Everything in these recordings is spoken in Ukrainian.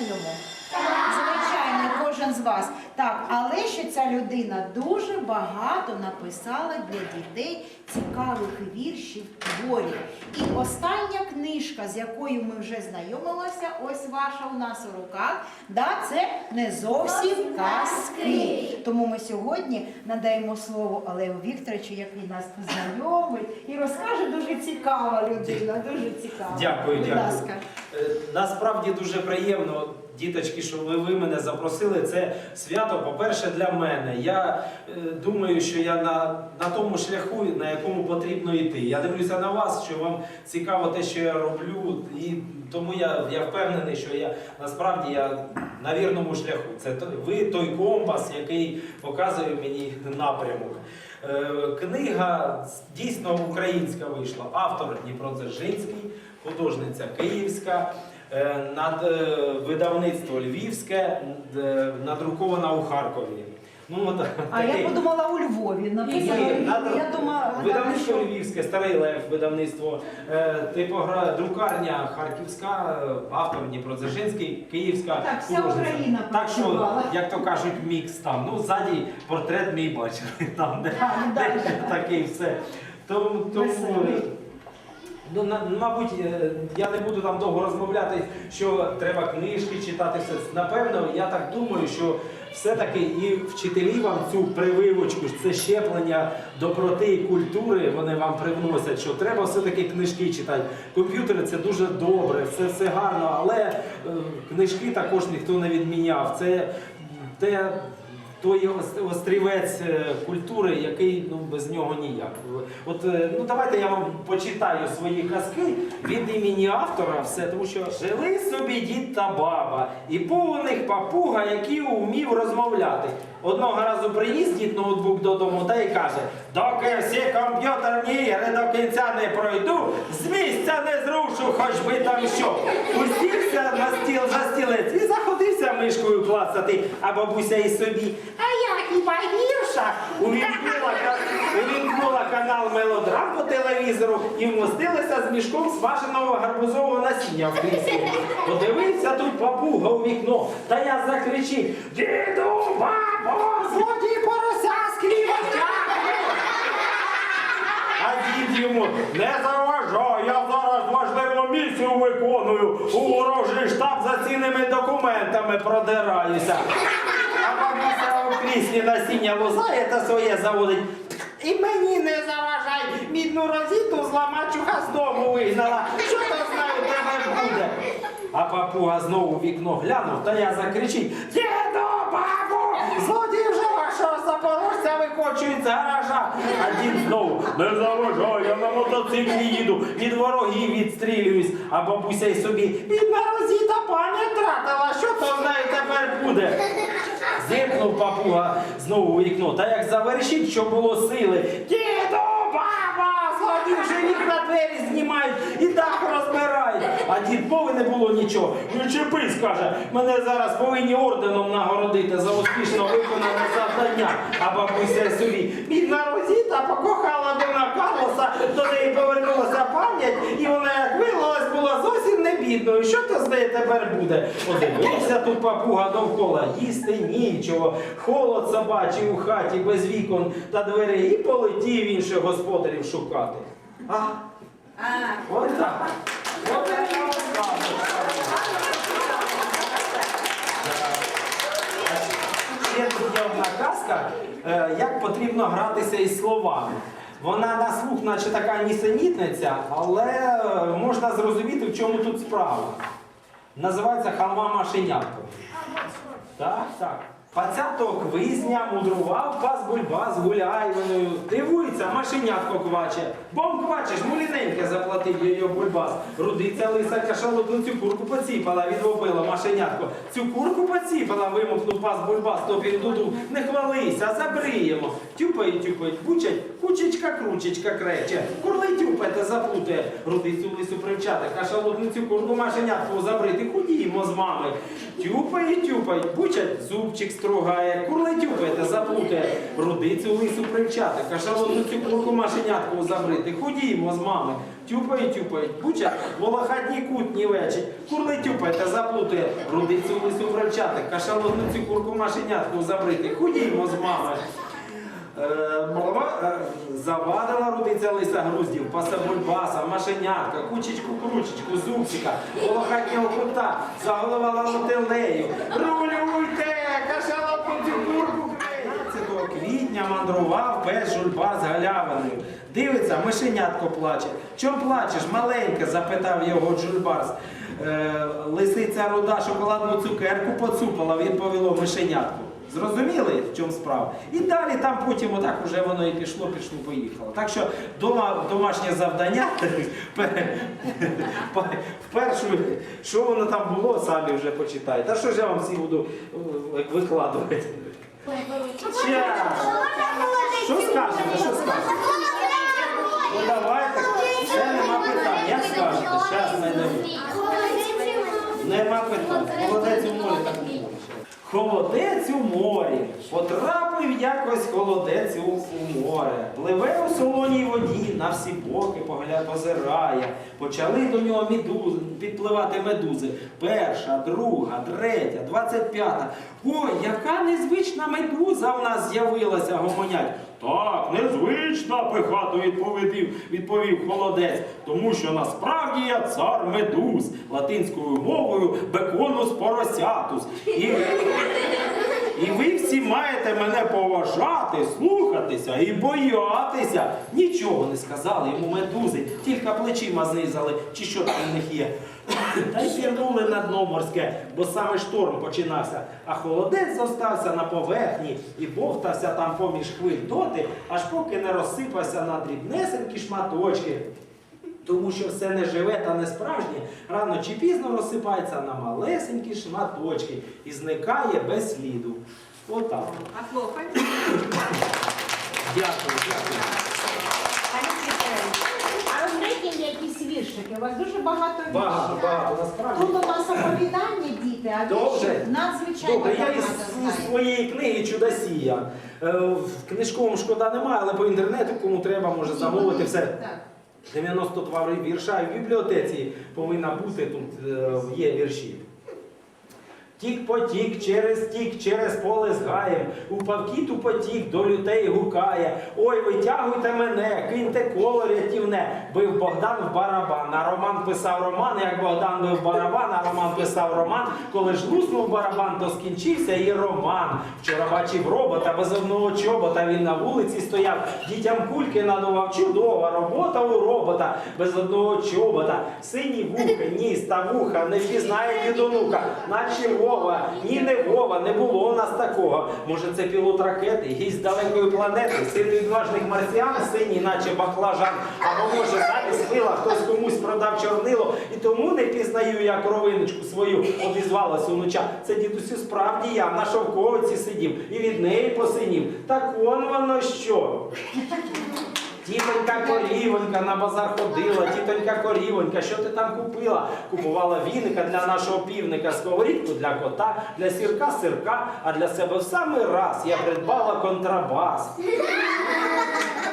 йому. Звичайно, кожен з вас. Ця людина дуже багато написала для дітей цікавих віршів, творів. І остання книжка, з якою ми вже знайомилися, ось ваша у нас у руках. Да, це не зовсім казки. Тому ми сьогодні надаємо слово Олегу Вікторовичу, як він нас познайомить і розкаже дуже цікава людина. Дуже цікава. Дякую, Будь дякую. ласка. Е, Насправді дуже приємно, діточки, що ви, ви мене запросили. Це свято, по-перше, для мене. Я е, думаю, що я на, на тому шляху, на якому потрібно йти. Я дивлюся на вас, що вам цікаво те, що я роблю, і тому я, я впевнений, що я насправді я на вірному шляху. Це ви той компас, який показує мені напрямок. Е, Книга дійсно українська вийшла. Автор Дніпро Дзержинський, художниця Київська, над е, видавництво Львівське, е, надрукована у Харкові. Ну, от, А такий- я подумала у Львові. Написано, Ні, надо- я думала, видавництво що- Львівське, Старий Лев, видавництво, е, типогра, друкарня Харківська, е, автор Дніпродзержинський, Київська. Так, вся художниця. Україна Так що, працювала. як то кажуть, мікс там. Ну, ззаді портрет мій бачили, там, де, ну, де дальше. такий все. Тому, тому Веселий. Ну, на- мабуть, е, я не буду там довго розмовляти, що треба книжки читати. Все. Напевно, я так думаю, що все-таки і вчителі вам цю прививочку, це щеплення доброти і культури, вони вам привносять, що треба все-таки книжки читати. Комп'ютери це дуже добре, все, все гарно, але е, книжки також ніхто не відміняв. Це те. Той ос- острівець е, культури, який ну без нього ніяк. От е, ну давайте я вам почитаю свої казки від імені автора, все тому що жили собі дід та баба, і був у них папуга, який вмів розмовляти. Одного разу приніс дід ноутбук додому та й каже: доки всі комп'ютерні ігри до кінця не пройду, з місця не зрушу, хоч би там що. Усівся на стіл за стілець і заходився мишкою клацати, а бабуся і собі. А я хіба гірша? Увімкнула, увімкнула канал мелодрам по телевізору і вмостилася з мішком смаженого гарбузового насіння в кріслі. Подивився тут папуга у вікно, та я закричив: Діду, А дід йому не заважай, я зараз важливу місію виконую. У ворожий штаб за цінними документами продираюся. А бабуся у кріслі насіння лузає та своє заводить. І мені не заважай, мідну розіту зламачуха з дому вигнала. Що то знаю, тебе буде? А папуга знову в вікно глянув, та я закричив: Діду, бабу! Злодій вже вашого запорожця викочують з гаража. А дід знову не заважай, я на мотоциклі їду, від ворогів відстрілююсь, а бабуся й собі бідна розіта пані тратила, що то з нею тепер буде? Зиркнув папуга знову у вікно, та як завершить, що було сили. Діду, баба, злодій вже вікна двері знімають і дах розбирають. А дідбови не було нічого. Не чепись, каже, мене зараз повинні орденом нагородити за успішно виконане завдання. А бабуся собі, бідна Розіта покохала Дона Карлоса, до неї повернулася пам'ять, і вона, як виявилось, була зовсім не бідною. Що то з нею тепер буде? Подивився тут папуга довкола, їсти нічого, холод собачий у хаті без вікон та дверей, і полетів інших господарів шукати. А, от так. От так. Ще тут є одна казка, е, як потрібно гратися із словами. Вона на слух, наче така нісенітниця, але е, можна зрозуміти, в чому тут справа. Називається халва машенятко. Так, так. Пацяток визня, мудрував, пас бульбас гуляйвиною. Дивується, машенятко кваче. Бом квачеш, муліненьке заплатив його бульбас. Рудиця лиса кашалотну цю курку поціпала, відвопила машенятко. Цю курку поціпала, вимокнув пас бульбас, то піддуду. Не хвалися, забриємо. Тюпають, тюпають, бучать, кучечка, кручечка крече. Курли тюпете, заплутає. Рудицю лису привчати, кашалотницю курку машенятку забрити. Ходімо з мами. Тюпають, тюпають, бучать, зубчик стругає. Курли тюпете, заплутає. Рудицю лису привчати, кашалотницю курку машенятку забрити. Ходімо з мами. тюпають, тюпають. Буча, волохатній кут не лечить. Курли тюпає та заплутає. Рудицю лису врачати, кашалотну цю курку машенятку забрити. Ходімо з мамою. Е, Голова е, завадила рудиця лиса груздів, паса бульбаса, машенятка, кучечку кручечку, зубчика, волохатнього кота, заголовала мотилею. Рулюйте, кашала по цю курку 15 квітня мандрував пес жульба з галявиною. Дивиться, мишенятко плаче. Чом плачеш, маленьке? запитав його джульбарс. Е, лисиця руда шоколадну цукерку поцупала, відповіло мишенятку. Зрозуміли, в чому справа? І далі там потім отак уже воно і пішло, пішло, поїхало. Так що дома, домашнє завдання вперше, що воно там було, самі вже почитайте. Та що ж я вам всі буду е, викладувати? Що скажете? Що скажете? Ну давайте, ще нема питань. Як скажете? Зараз знайдемо. Нема питань. Молодець у молі так. Холодець у морі. Потрапив якось холодець у, у море. Пливе у солоній воді, на всі боки погляд позирає. Почали до нього медузи, підпливати медузи. Перша, друга, третя, двадцять п'ята. Ой, яка незвична медуза в нас з'явилася, гомонять. Так, незвична, пихато відповів, відповів холодець, тому що насправді я цар медуз, латинською мовою беконус поросятус. І, і ви всі маєте мене поважати, слухатися і боятися. Нічого не сказали йому медузи, тільки плечима знизали, чи що там у них є. Та й пірнули на дно морське, бо саме шторм починався, а холодець зостався на поверхні і бовтався там поміж хвиль доти, аж поки не розсипався на дрібнесенькі шматочки. Тому що все не живе та не справжнє, рано чи пізно розсипається на малесенькі шматочки і зникає без сліду. Отак. А хлопець? Дякую, дякую. А розгляньте якісь віршики. У вас дуже багато віршів. Багато, багато, насправді. Тут у нас оповідання, діти, а Добре. вірші надзвичайно Добре, я багато із знаю. своєї книги Чудосія. Е, В книжковому шкода немає, але по інтернету, кому треба, може замовити все. Так. 92 вірша і в бібліотеці повинна бути тут е, є вірші. Тік потік через тік, через поле з гаєм, у павкіту потік до людей гукає. Ой, витягуйте мене, киньте коло рятівне. Бив Богдан в барабан. А Роман писав роман, як Богдан бив барабан, а Роман писав роман. Коли ж луснув барабан, то скінчився і роман. Вчора бачив робота без одного чобота. Він на вулиці стояв, дітям кульки надував. Чудова робота у робота без одного чобота. Сині вуха, ніс та вуха, не впізнає від онука, наче Вова, ні не Вова, не було у нас такого. Може, це пілот ракети, гість з далекої планети, син відважних марсіан, синій, наче баклажан. Або може замість мила хтось комусь продав чорнило, і тому не пізнаю я кровиночку свою, обізвалась онуча. Це дідусю справді я на шовковиці сидів і від неї посинів. Так он воно що. Тітонька корівонька на базар ходила, тітонька корівонька, що ти там купила? Купувала віника для нашого півника, сковорідку для кота, для сірка сирка, а для себе в самий раз я придбала контрабас.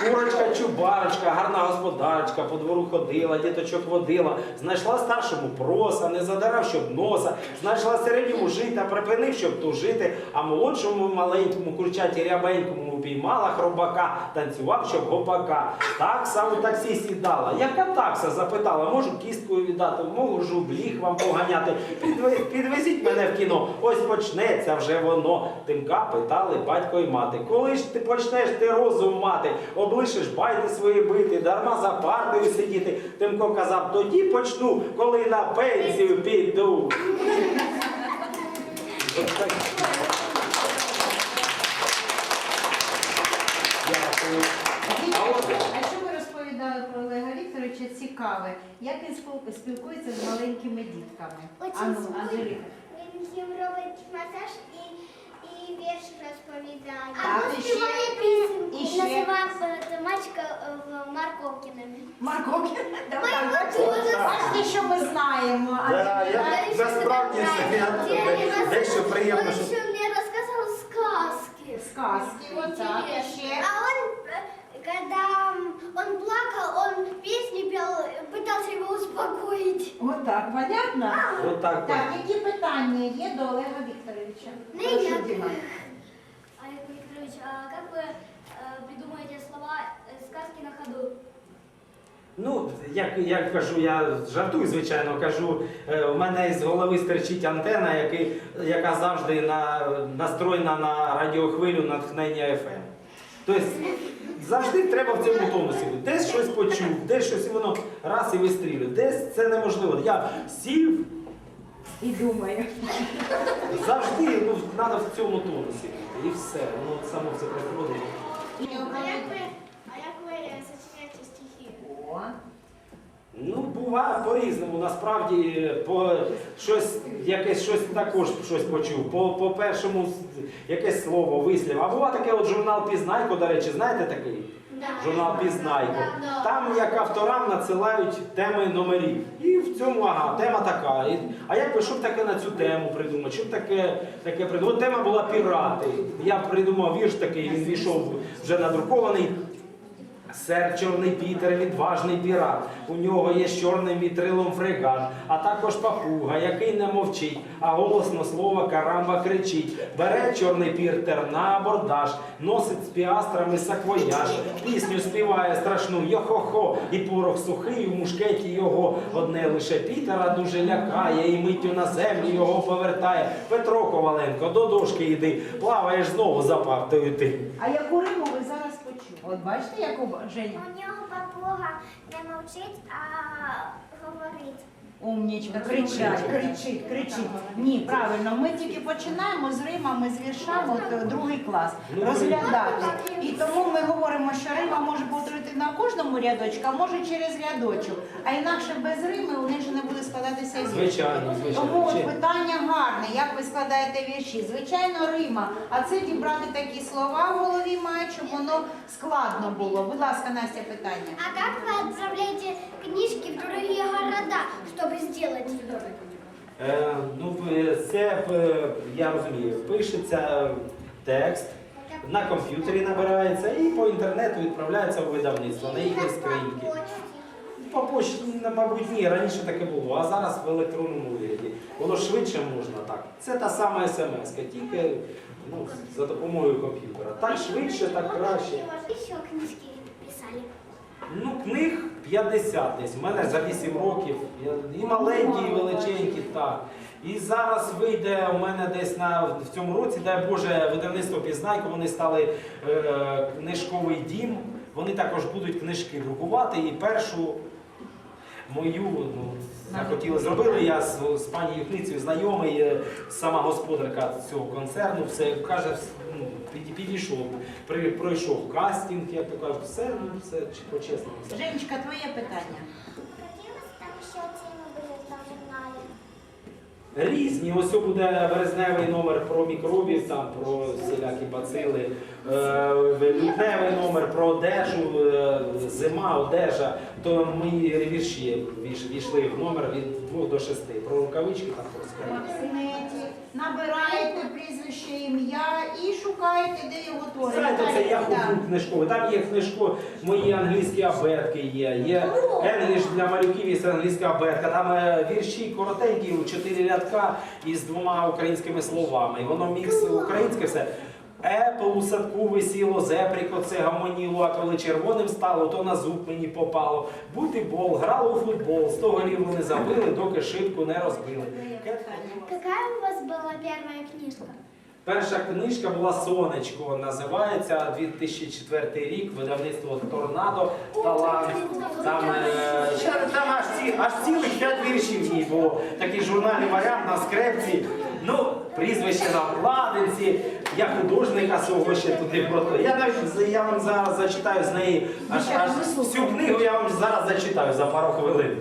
Курочка, чубарочка, гарна господарочка, по двору ходила, діточок водила, знайшла старшому проса, не задарав, щоб носа, знайшла середньому жита, припинив, щоб тужити, а молодшому маленькому курчаті рябенькому упіймала хробака, танцював, щоб гопака. Такса у таксі сідала. Яка такса? запитала, можу кісткою віддати, можу бліг вам поганяти. Підве- Підвезіть мене в кіно, ось почнеться вже воно. Тимка питали батько й мати. Коли ж ти почнеш ти розум мати, облишиш байди свої бити, дарма за партою сидіти. Тимко казав, тоді почну, коли на пенсію піду. От так. Розповідали про Олега Вікторовича цікаве? Як він спілкується з маленькими дітками? Ану. Анжеліка. Він їм робить масаж і, і вірш розповідає. І ще? співає пісеньку. І ще? Називав е, Мачка е, в Марковкінами. Марко, давай, бачите, бачите, що ми знаємо. Да, я насправді приємно, еще мне рассказал сказки. Сказки, вот так. А он, когда м, он плакал, он песни пел, пытался его успокоить. Отак, понятно? От так. Так, які питання є до Олега Вікторовича? Прошу, Ніяк. Діма. Олег Викторович, а как вы э, придумаете слова э, сказки на ходу? Ну, як я кажу, я жартую, звичайно, кажу, е, у мене з голови стерчить антена, який, яка завжди на, настроєна на радіохвилю натхнення FM. Тобто завжди треба в цьому тонусі. Десь щось почув, десь щось і воно раз і вистрілює. Десь це неможливо. Я сів, І думаю. завжди ну, треба в цьому тонусі. І все. Воно само все приходить. А як ви, а як ви сочиняєте стихи? Ну, буває по-різному. Насправді по щось, якесь щось також щось почув. По, по першому якесь слово, вислів. А буває таке от журнал Пізнайко, до речі, знаєте такий? Журнал Пізнайко. Там як авторам надсилають теми номерів. І в цьому ага, тема така. І, а як би, що б таке на цю тему придумати? Що б таке, таке придумати? Тема була пірати. Я придумав вірш такий, він війшов вже надрукований. Сер Чорний Пітер, відважний пірат. У нього є з чорним вітрилом фрегат, а також папуга, який не мовчить, а голосно слово карамба кричить. Бере чорний піртер на абордаж, носить з піастрами саквояж, пісню співає страшну йо-хо-хо, і порох сухий у мушкеті його. Одне лише Пітера дуже лякає, і миттю на землю його повертає. Петро Коваленко, до дошки йди, плаваєш знову за партою ти. А яку почули? От бачите, яку Жені? У нього папуга не мовчить, а говорить. Умнічка, кричать, кричить, кричить. Ні, правильно, ми тільки починаємо з римами, з віршами, от, е, другий клас, Ну, розглядати. І тому ми говоримо, що рима може бути на кожному рядочку, а може через рядочок. А інакше без рими у них же не буде складатися вірш. Звичайно, звичайно. Тому от питання гарне, як ви складаєте вірші. Звичайно, рима. А це дібрати такі слова в голові мають, щоб воно складно було. Будь ласка, Настя, питання. А как вы отправляете книжки в другие города, чтобы сделать? Е, ну, це е, я розумію, пишеться текст, на комп'ютері набирається і по інтернету відправляється у видавництво на їхні скриньки. По почті, мабуть, ні, раніше таке було, а зараз в електронному вигляді. Воно швидше можна так. Це та сама смс, тільки ну, за допомогою комп'ютера. Так швидше, так краще. Еще книжки. Ну, книг 50 десь. У мене за 8 років. І маленькі, і величенькі, так. І зараз вийде у мене десь на в цьому році, дай Боже, видавництво пізнайку, вони стали е, книжковий дім. Вони також будуть книжки друкувати. І першу мою ну, захотіли зробили. Я з, з пані Юхницею знайомий, е, сама господарка цього концерну, все каже, ну, підійшов, при, пройшов кастинг, як то кажуть, все, ну, все по-чесному. Женечка, твоє питання. Какие у вас там еще темы были в том журнале? Різні. Ось буде березневий номер про мікробів, там про всілякі бацили, е, лютневий номер про одежу, е, зима, одежа. То ми вірші війш- війшли в номер від 2 до 6. Про рукавички там про скарбі. Набираєте прізвище ім'я і шукаєте, де його твори. Знаєте, це я ходжу книжковий. Там є книжко, мої англійські абетки є, є енгліш для малюків є англійська абетка. Там е, вірші коротенькі, у чотири рядка із двома українськими словами. І воно мікс українське все. Епл у садку висіло, зепріко це гамоніло, а коли червоним стало, то на зуб мені попало. Бутибол, грало у футбол, сто голів вони забили, доки шибку не розбили. Какая у вас была первая книжка? Перша книжка була Сонечко, називається 2004 рік, видавництво Торнадо Талант. Там, е, там аж, ці, аж цілих п'ять віршів в ній було. Такий журнальний варіант на скрепці. Ну, прізвище на вкладинці. Я художника свого ще туди просто. Я навіть я вам зараз зачитаю з неї аж, аж всю книгу я вам зараз зачитаю за пару хвилин.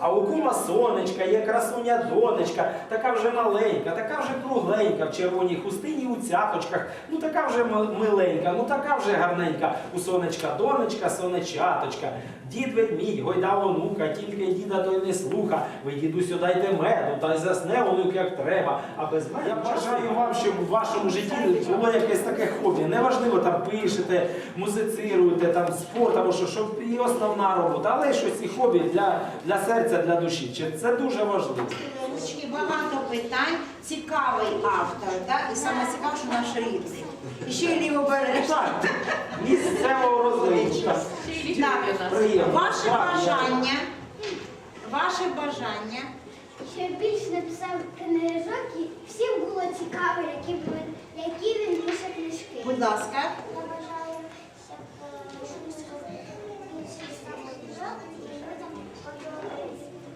А у кума сонечка, є красуня донечка, така вже маленька, така вже кругленька в червоній хустині у цяточках, ну така вже миленька, ну така вже гарненька. У сонечка донечка, сонечаточка. Дід ведмідь, гойда онука, тільки діда той не слуха. Ви дідусю дайте меду, та й засне онук як треба. А без мене я бажаю вам, щоб у вашому житті було якесь таке хобі. Неважливо, там пишете, музицируєте, там спорт або що, щоб і основна робота, але щось і хобі для, для серця, для душі. Чи Це дуже важливо. Трошечки багато питань, цікавий автор, да? і саме цікаве, що наш рідний. І ще й лівобережний. Так, місцевого розвитку. Приємно. ваше Так, бажання, ваше бажання. Щоб більш написав книжок і всім було цікаво, які, б- які він пише книжки. Будь ласка.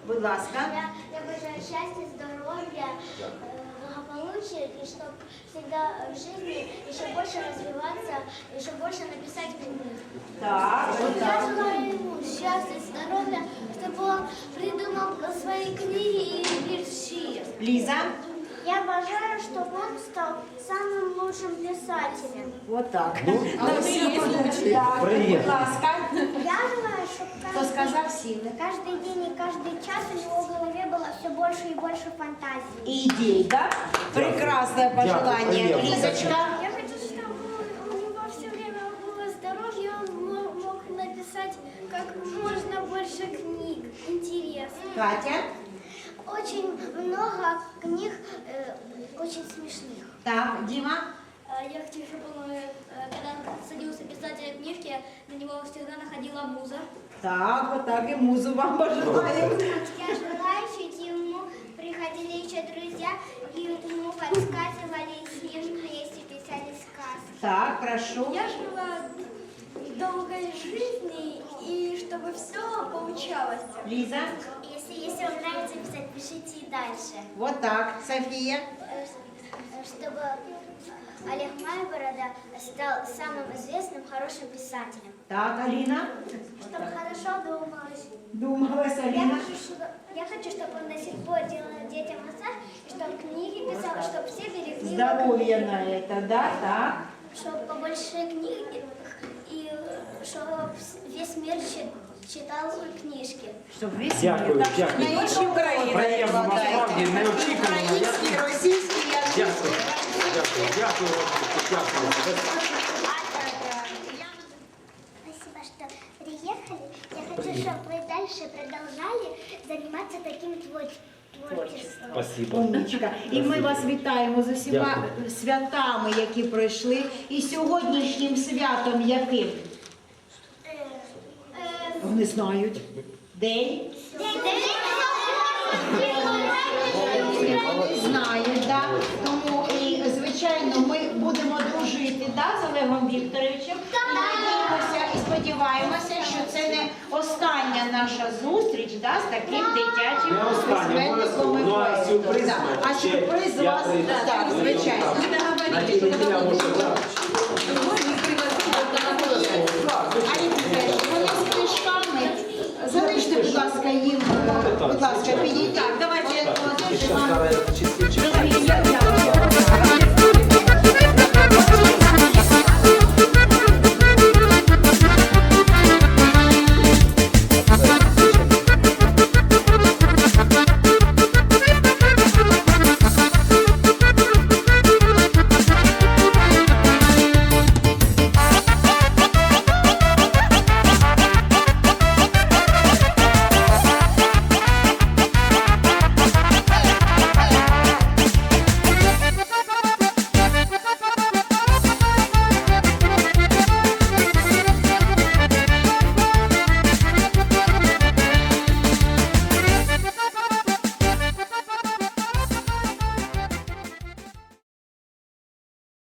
Будь ласка. Я, я бажаю счастья, здоровья, э, благополучия, и чтобы всегда в жизни еще больше развиваться, еще больше написать книг. Так, будь Я ласка. желаю ему счастья, здоровья, чтобы он придумал свои книги и вірші. Ліза. Я бажаю, чтобы он стал самым лучшим писателем. Вот так. Ну, Так, Будь Приємно. ласка. Я желаю, чтобы Хто каждый, сказав сіли? каждый день и каждый час у него в голове было все больше и больше фантазий. І ідей, да? Прекрасне пожелання. приємно. Лізочка. Я хочу, чтобы у него все время было здоровье, он мо- мог написать как можно больше книг интересных. Катя. Очень много книг э, очень смешных. Так, Діма. А, Я хочу, чтобы он, э, когда садился писать э, книжки, на него всегда находила муза. Так, отак і музу вам бажаємо. Я желаю, чтобы ему приходили еще друзья и ему подсказывали книжку, если писали сказки. Так, прошу. Я желаю долгой жизни и чтобы все получалось. Ліза. Если, если вам нравится писать, пишите и дальше. Вот так. Софія. Э, Чтобы Олег Майборода стал самым известным хорошим писателем. Так, Аліна. Чтобы хорошо думалось. Думалась, Я Аліна. хочу, чтобы, я хочу, чтобы он до сих пор делал детям массаж, и чтобы книги писал, и чтобы все берегли его Здоров'я книги. на это, да, так. Чтобы побольше книг, и, и чтобы весь мир чи- читал книжки. Щоб весь Дякую, мир. Так, що дякую. на інші Дякую. Дякую, дякую, дякую. Спасибо, что приехали. Я хочу, чтобы вы дальше продолжали заниматься таким твор- творчеством. Спасибо. Умнічка. І ми вас вітаємо з усіма Дякую. святами, які пройшли, і сьогоднішнім святом яким? Вони знають. День? Знають, так. Тому і, звичайно, ми будемо дружити да, з Олегом Вікторовичем. Надіємося і сподіваємося, що це не остання наша зустріч да, з таким дитячим письменником і. Ну, а поетом. сюрприз Да. ми А сюрприз я вас, так, звичайно. Надія, неділя, може, так. А їм теж, вони з книжками. Залиште, будь ласка, їм, е, будь ласка, підійдіть. Так, давайте